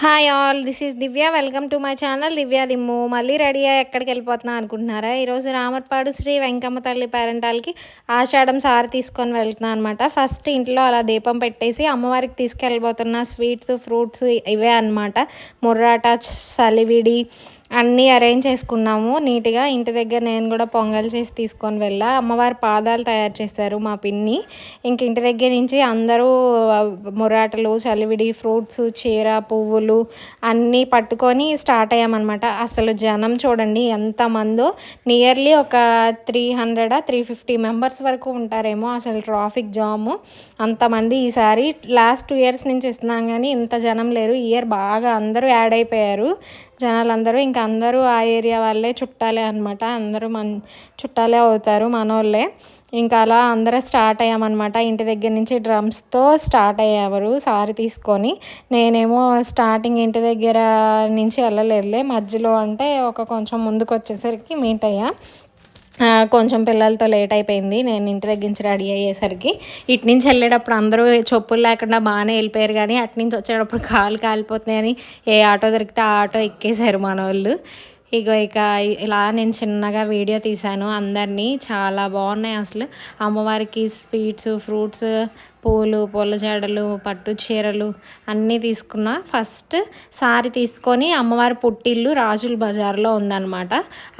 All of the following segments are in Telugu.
Hi all this is Divya welcome to my channel Divya దిమ్ము మళ్ళీ రెడీ అయ్యి ఎక్కడికి వెళ్ళిపోతున్నా అనుకుంటున్నారా? ఈరోజు రామర్పాడు శ్రీ వెంకమ్మ తల్లి పేరెంటాలకి ఆషాఢం సారి తీసుకొని వెళ్తున్నా అనమాట ఫస్ట్ ఇంట్లో అలా దీపం పెట్టేసి అమ్మవారికి తీసుకెళ్ళిపోతున్న స్వీట్స్ ఫ్రూట్స్ ఇవే అనమాట ముర్రాట సలివిడి అన్నీ అరేంజ్ చేసుకున్నాము. నీట్గా ఇంటి దగ్గర నేను కూడా పొంగల్ చేసి తీసుకొని వెళ్ళా. అమ్మవారి పాదాలు తయారు చేశారు మా పిన్ని. ఇంక ఇంటి దగ్గర నుంచి అందరూ మురాటలు చలివిడి ఫ్రూట్స్ చీర పువ్వులు అన్నీ పట్టుకొని స్టార్ట్ అయ్యామన్నమాట. అసలు జనం చూడండి ఎంతమందో. నియర్లీ ఒక three hundred three fifty members వరకు ఉంటారేమో అసలు ట్రాఫిక్ జాము. అంతమంది ఈసారి లాస్ట్ టూ ఇయర్స్ నుంచి ఇస్తున్నాం కానీ ఇంత జనం లేరు. ఇయర్ బాగా అందరూ యాడ్ అయిపోయారు. జనాలందరూ ఇంకా అందరూ ఆ ఏరియా వాళ్ళే చుట్టాలే అనమాట అందరూ మన చుట్టాలే అవుతారు మనోళ్ళే. ఇంకా అలా అందరూ స్టార్ట్ అయ్యామన్నమాట. ఇంటి దగ్గర నుంచి డ్రమ్స్తో స్టార్ట్ అయ్యేవారు సారి తీసుకొని. నేనేమో స్టార్టింగ్ ఇంటి దగ్గర నుంచి వెళ్ళలేదులే. మధ్యలో అంటే ఒక కొంచెం ముందుకు వచ్చేసరికి మీట్ అయ్యా. కొంచెం పిల్లలతో లేట్ అయిపోయింది. నేను ఇంటి దగ్గర నుంచి రెడీ అయ్యేసరికి ఇటు నుంచి వెళ్ళేటప్పుడు అందరూ చెప్పులు లేకుండా బాగానే వెళ్ళిపోయారు కానీ అటు నుంచి వచ్చేటప్పుడు కాలు కాలిపోతున్నాయని ఏ ఆటో దొరికితే ఆ ఆటో ఎక్కేశారు మన వాళ్ళు ఇగో ఇక ఇలా నేను చిన్నగా వీడియో తీశాను. అందరినీ చాలా బాగున్నాయి అసలు. అమ్మవారికి స్వీట్స్ ఫ్రూట్స్ పూలు పూల జడలు పట్టు చీరలు అన్నీ తీసుకున్న ఫస్ట్ సారీ తీసుకొని అమ్మవారి పుట్టిల్లు రాజుల బజార్లో ఉందన్నమాట.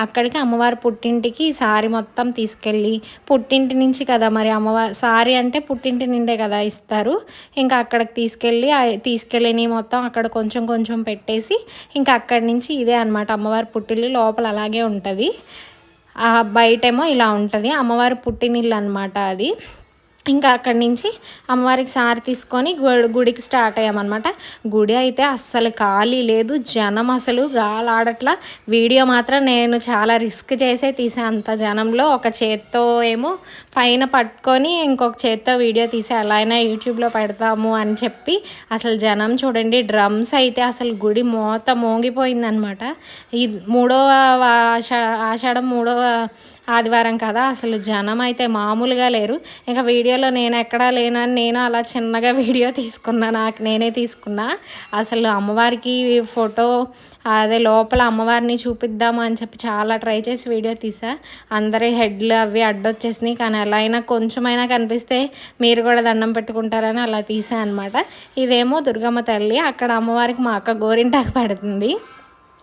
అక్కడికి అమ్మవారి పుట్టింటికి సారీ మొత్తం తీసుకెళ్ళి పుట్టింటి నుంచి కదా మరి అమ్మవారి సారీ అంటే పుట్టింటి నిండే కదా ఇస్తారు. ఇంకా అక్కడికి తీసుకెళ్ళి తీసుకెళ్ళని మొత్తం అక్కడ కొంచెం కొంచెం పెట్టేసి ఇంకా అక్కడి నుంచి ఇదే అనమాట అమ్మవారి పుట్టిల్లు లోపల అలాగే ఉంటుంది. బయటేమో ఇలా ఉంటుంది. అమ్మవారి పుట్టినిల్లు అనమాట అది. ఇంకా అక్కడి నుంచి అమ్మవారికి సారి తీసుకొని గుడికి స్టార్ట్ అయ్యామన్నమాట. గుడి అయితే అస్సలు ఖాళీ లేదు. జనం అసలు గాలాడట్లా. వీడియో మాత్రం నేను చాలా రిస్క్ చేసే తీసే. అంత జనంలో ఒక చేత్తో ఏమో పైన పట్టుకొని ఇంకొక చేత్తో వీడియో తీసే ఎలా అయినా యూట్యూబ్లో పెడతాము అని చెప్పి అసలు జనం చూడండి డ్రమ్స్ అయితే అసలు గుడి మోత మోగిపోయిందనమాట ఈ మూడవ ఆషా ఆషాఢం మూడవ ఆదివారం కదా అసలు జనం అయితే మామూలుగా లేరు. ఇంకా వీడియోలో నేను ఎక్కడా లేనని నేను అలా చిన్నగా వీడియో తీసుకున్నా నాకు నేనే తీసుకున్నా. అసలు అమ్మవారికి ఫోటో అదే లోపల అమ్మవారిని చూపిద్దాము అని చెప్పి చాలా ట్రై చేసి వీడియో తీసా. అందరి హెడ్లు అవి అడ్డొచ్చేసినాయి కానీ ఎలా అయినా కొంచెమైనా కనిపిస్తే మీరు కూడా దండం పెట్టుకుంటారని అలా తీసా అనమాట ఇదేమో దుర్గమ్మ తల్లి అక్కడ అమ్మవారికి మా అక్క గోరింటాకు పడుతుంది.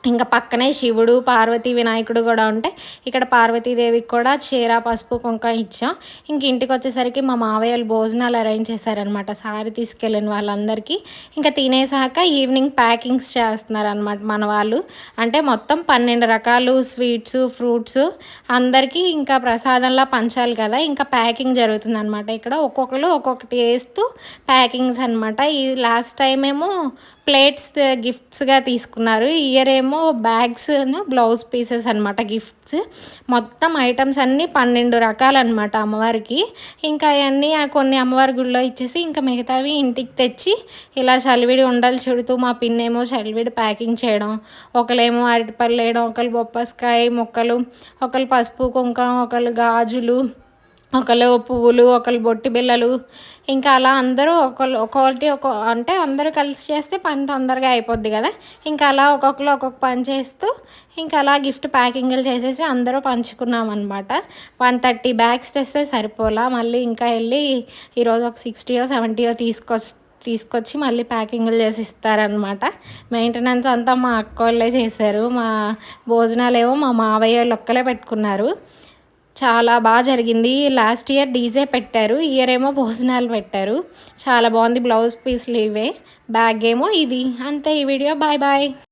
ఇంకా పక్కనే శివుడు పార్వతీ వినాయకుడు కూడా ఉంటే ఇక్కడ పార్వతీదేవికి కూడా చీర పసుపు కుంక ఇచ్చాం. ఇంక ఇంటికి వచ్చేసరికి మా మావయ్యలు భోజనాలు అరేంజ్ చేశారనమాట సారి తీసుకెళ్ళిన వాళ్ళందరికీ. ఇంకా తినేసాక ఈవినింగ్ ప్యాకింగ్స్ చేస్తున్నారనమాట మన వాళ్ళు. అంటే మొత్తం పన్నెండు రకాలు స్వీట్స్ ఫ్రూట్స్ అందరికీ ఇంకా ప్రసాదంలా పంచాలి కదా. ఇంకా ప్యాకింగ్ జరుగుతుంది అనమాట ఇక్కడ. ఒక్కొక్కరు ఒక్కొక్కటి వేస్తూ ప్యాకింగ్స్ అనమాట ఈ లాస్ట్ టైం ఏమో ప్లేట్స్ గిఫ్ట్స్గా తీసుకున్నారు. ఇయర్ ఏమో బ్యాగ్స్ బ్లౌజ్ పీసెస్ అనమాట గిఫ్ట్స్. మొత్తం ఐటమ్స్ అన్నీ పన్నెండు రకాలు అనమాట అమ్మవారికి. ఇంకా అవన్నీ కొన్ని అమ్మవారి గుడిలో ఇచ్చేసి ఇంకా మిగతావి ఇంటికి తెచ్చి ఇలా చలివిడి ఉండలు చెడుతూ మా పిన్నేమో చలివిడి ప్యాకింగ్ చేయడం ఒకరేమో అరటిపళ్ళు వేయడం ఒకరు బొప్పస్కాయ మొక్కలు ఒకరు పసుపు కుంకం ఒకరు గాజులు ఒకళ్ళు పువ్వులు ఒకళ్ళు బొట్టి బిళ్ళలు ఇంకా అలా అందరూ ఒకళ్ళు ఒక్కొక్కటి ఒక అంటే అందరూ కలిసి చేస్తే పని తొందరగా అయిపోద్ది కదా. ఇంకా అలా ఒక్కొక్కరు ఒక్కొక్క పని చేస్తూ ఇంకా అలా గిఫ్ట్ ప్యాకింగ్లు చేసేసి అందరూ పంచుకున్నాం అనమాట వన్ థర్టీ బ్యాగ్స్ తెస్తే సరిపోలా. మళ్ళీ ఇంకా వెళ్ళి ఈరోజు ఒక సిక్స్టీయో సెవెంటీయో తీసుకొచ్చి తీసుకొచ్చి మళ్ళీ ప్యాకింగ్లు చేసి ఇస్తారనమాట మెయింటెనెన్స్ అంతా మా అక్క వాళ్ళే చేశారు. మా భోజనాలు ఏమో మా మావయ్య ఒక్కలే పెట్టుకున్నారు. చాలా బాగా జరిగింది. లాస్ట్ ఇయర్ డీజే పెట్టారు. ఇయర్ ఏమో భోజనాలు పెట్టారు. చాలా బాగుంది. బ్లౌజ్ పీస్లు ఇవే. బ్యాగ్ ఏమో ఇది. అంతే ఈ వీడియో. Bye bye.